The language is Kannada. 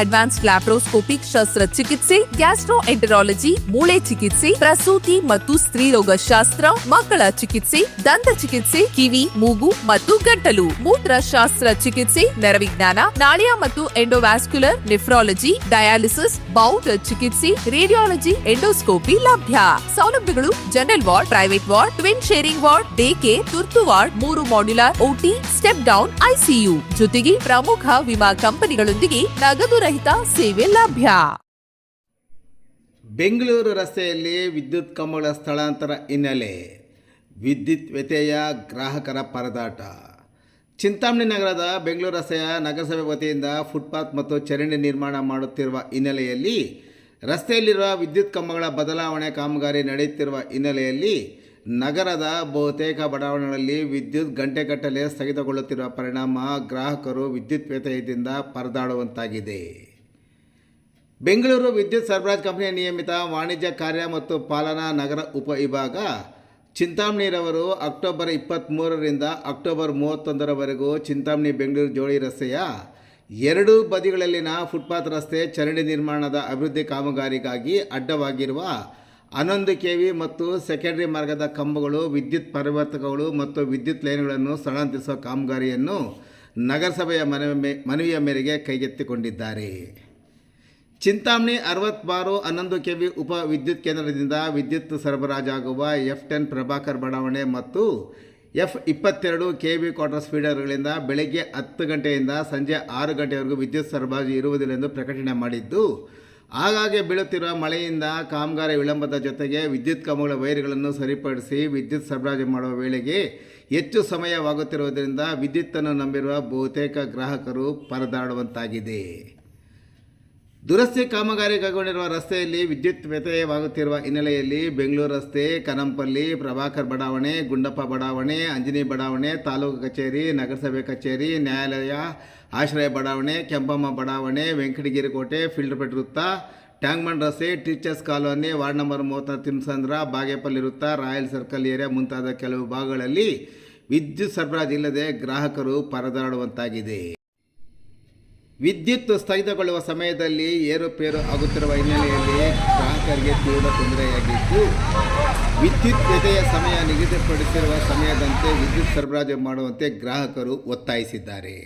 ಅಡ್ವಾನ್ಸ್ಡ್ ಲ್ಯಾಪ್ರೋಸ್ಕೋಪಿಕ್ ಶಸ್ತ್ರಚಿಕಿತ್ಸೆ ಗ್ಯಾಸ್ಟ್ರೋಎಂಟರಾಲಜಿ ಮೂಳೆ ಚಿಕಿತ್ಸೆ, ಪ್ರಸೂತಿ ಮತ್ತು ಸ್ತ್ರೀರೋಗ ಶಾಸ್ತ್ರ, ಮಕ್ಕಳ ಚಿಕಿತ್ಸೆ, ದಂತ ಚಿಕಿತ್ಸೆ, ಕಿವಿ, ಮೂಗು ಮತ್ತು ಗಂಟಲು, ಮೂತ್ರ ಶಾಸ್ತ್ರ ಚಿಕಿತ್ಸೆ, ನರವಿಜ್ಞಾನ, ನಾಳೀಯ ಮತ್ತು ಎಂಡೋವ್ಯಾಸ್ಕ್ಯುಲರ್ ನೆಫ್ರಾಲಜಿ ಡಯಾಲಿಸಿಸ್ ಬೌಟ್ ಚಿಕಿತ್ಸೆ ರೇಡಿಯಾಲಜಿ ಎಂಡೋಸ್ಕೋಪಿ ಲಭ್ಯ. ಸೌಲಭ್ಯಗಳು general ward private ward twin sharing ward day ತುರ್ತು ವಾರ್ಡ್, ಮೂರು modular OT step down ICU ಜೊತೆಗೆ ಪ್ರಮುಖ ವಿಮಾ ಕಂಪನಿಗಳೊಂದಿಗೆ ನಗದು ರಹಿತ ಸೇವೆ ಲಭ್ಯ. ಬೆಂಗಳೂರು ರಸ್ತೆಯಲ್ಲಿ ವಿದ್ಯುತ್ ಕಂಬಗಳ ಸ್ಥಳಾಂತರ ಹಿನ್ನೆಲೆ ವಿದ್ಯುತ್ ವ್ಯತ್ಯಯ ಗ್ರಾಹಕರ ಪರದಾಟ. ಚಿಂತಾಮಣಿ ನಗರದ ಬೆಂಗಳೂರು ರಸ್ತೆಯ ನಗರಸಭೆ ವತಿಯಿಂದ ಫುಟ್ಪಾತ್ ಮತ್ತು ಚರಂಡಿ ನಿರ್ಮಾಣ ಮಾಡುತ್ತಿರುವ ಹಿನ್ನೆಲೆಯಲ್ಲಿ ರಸ್ತೆಯಲ್ಲಿರುವ ವಿದ್ಯುತ್ ಕಂಬಗಳ ಬದಲಾವಣೆ ಕಾಮಗಾರಿ ನಡೆಯುತ್ತಿರುವ ಹಿನ್ನೆಲೆಯಲ್ಲಿ ನಗರದ ಬಹುತೇಕ ಬಡಾವಣೆಗಳಲ್ಲಿ ವಿದ್ಯುತ್ ಗಂಟೆಗಟ್ಟಲೆ ಸ್ಥಗಿತಗೊಳ್ಳುತ್ತಿರುವ ಪರಿಣಾಮ ಗ್ರಾಹಕರು ವಿದ್ಯುತ್ ವ್ಯತ್ಯಯದಿಂದ ಪರದಾಡುವಂತಾಗಿದೆ. ಬೆಂಗಳೂರು ವಿದ್ಯುತ್ ಸರಬರಾಜು ಕಂಪನಿಯ ನಿಯಮಿತ ವಾಣಿಜ್ಯ ಕಾರ್ಯ ಮತ್ತು ಪಾಲನಾ ನಗರ ಉಪವಿಭಾಗ ಚಿಂತಾಮಣಿರವರು ಅಕ್ಟೋಬರ್ ಇಪ್ಪತ್ತ್ಮೂರರಿಂದ ಅಕ್ಟೋಬರ್ ಮೂವತ್ತೊಂದರವರೆಗೂ ಚಿಂತಾಮಣಿ ಬೆಂಗಳೂರು ಜೋಡಿ ರಸ್ತೆಯ ಎರಡೂ ಬದಿಗಳಲ್ಲಿನ ಫುಟ್ಪಾತ್ ರಸ್ತೆ ಚರಂಡಿ ನಿರ್ಮಾಣದ ಅಭಿವೃದ್ಧಿ ಕಾಮಗಾರಿಗಾಗಿ ಅಡ್ಡವಾಗಿರುವ ಹನ್ನೊಂದು ಕೆ ವಿ ಮತ್ತು ಸೆಕೆಂಡರಿ ಮಾರ್ಗದ ಕಂಬಗಳು, ವಿದ್ಯುತ್ ಪರಿವರ್ತಕಗಳು ಮತ್ತು ವಿದ್ಯುತ್ ಲೈನ್ಗಳನ್ನು ಸ್ಥಳಾಂತರಿಸುವ ಕಾಮಗಾರಿಯನ್ನು ನಗರಸಭೆಯ ಮನವಿ ಮನವಿಯ ಮೇರೆಗೆ ಕೈಗೆತ್ತಿಕೊಂಡಿದ್ದಾರೆ. ಚಿಂತಾಮಣಿ ಅರವತ್ತಾರು ಹನ್ನೊಂದು ಕೆ ವಿ ಉಪ ವಿದ್ಯುತ್ ಕೇಂದ್ರದಿಂದ ವಿದ್ಯುತ್ ಸರಬರಾಜಾಗುವ ಎಫ್ ಟೆನ್ ಪ್ರಭಾಕರ್ ಬಡಾವಣೆ ಮತ್ತು ಎಫ್ ಇಪ್ಪತ್ತೆರಡು ಕೆ ವಿ ಕ್ವಾರ್ಟರ್ಸ್ ಫೀಡರ್ಗಳಿಂದ ಬೆಳಗ್ಗೆ ಹತ್ತು ಗಂಟೆಯಿಂದ ಸಂಜೆ ಆರು ಗಂಟೆವರೆಗೂ ವಿದ್ಯುತ್ ಸರಬರಾಜು ಇರುವುದಿಲ್ಲ ಎಂದು ಪ್ರಕಟಣೆ ಮಾಡಿದ್ದು ಆಗಾಗ್ಗೆ ಬೀಳುತ್ತಿರುವ ಮಳೆಯಿಂದ ಕಾಮಗಾರಿ ವಿಳಂಬದ ಜೊತೆಗೆ ವಿದ್ಯುತ್ ಕಂಬಗಳ ವೈರ್ಗಳನ್ನು ಸರಿಪಡಿಸಿ ವಿದ್ಯುತ್ ಸರಬರಾಜು ಮಾಡುವ ವೇಳೆಗೆ ಹೆಚ್ಚು ಸಮಯವಾಗುತ್ತಿರುವುದರಿಂದ ವಿದ್ಯುತ್ತನ್ನು ನಂಬಿರುವ ಬಹುತೇಕ ಗ್ರಾಹಕರು ಪರದಾಡುವಂತಾಗಿದೆ. ದುರಸ್ತಿ ಕಾಮಗಾರಿ ಕೈಗೊಂಡಿರುವ ರಸ್ತೆಯಲ್ಲಿ ವಿದ್ಯುತ್ ವ್ಯತ್ಯಯವಾಗುತ್ತಿರುವ ಹಿನ್ನೆಲೆಯಲ್ಲಿ ಬೆಂಗಳೂರು ರಸ್ತೆ, ಕನಂಪಲ್ಲಿ ಪ್ರಭಾಕರ್ ಬಡಾವಣೆ, ಗುಂಡಪ್ಪ ಬಡಾವಣೆ, ಅಂಜನಿ ಬಡಾವಣೆ, ತಾಲೂಕು ಕಚೇರಿ, ನಗರಸಭೆ ಕಚೇರಿ, ನ್ಯಾಯಾಲಯ, ಆಶ್ರಯ ಬಡಾವಣೆ, ಕೆಂಪಮ್ಮ ಬಡಾವಣೆ ವೆಂಕಟಗಿರಿ ಕೋಟೆ ಫಿಲ್ಟರ್ ಪೆಟ್ ವೃತ್ತ ಟ್ಯಾಂಕ್ಮಂಡ್ ರಸ್ತೆ, ಟೀಚರ್ಸ್ ಕಾಲೋನಿ, ವಾರ್ಡ್ ನಂಬರ್ ಮೂವತ್ತ ತಿಮ್ಸಂದ್ರ ಬಾಗೇಪಲ್ಲಿ ವೃತ್ತ, ರಾಯಲ್ ಸರ್ಕಲ್ ಏರಿಯಾ ಮುಂತಾದ ಕೆಲವು ಭಾಗಗಳಲ್ಲಿ ವಿದ್ಯುತ್ ಸರಬರಾಜು ಇಲ್ಲದೆ ಗ್ರಾಹಕರು ಪರದಾಡುವಂತಾಗಿದೆ. ವಿದ್ಯುತ್ ಸ್ಥಗಿತಗೊಳ್ಳುವ ಸಮಯದಲ್ಲಿ ಏರುಪೇರು ಆಗುತ್ತಿರುವ ಹಿನ್ನೆಲೆಯಲ್ಲಿ ಗ್ರಾಹಕರಿಗೆ ತೀವ್ರ ತೊಂದರೆಯಾಗಿದ್ದು, ವಿದ್ಯುತ್ ವ್ಯತೆಯ ಸಮಯ ನಿಗದಿಪಡಿಸಿರುವ ಸಮಯದಂತೆ ವಿದ್ಯುತ್ ಸರಬರಾಜು ಮಾಡುವಂತೆ ಗ್ರಾಹಕರು ಒತ್ತಾಯಿಸಿದ್ದಾರೆ.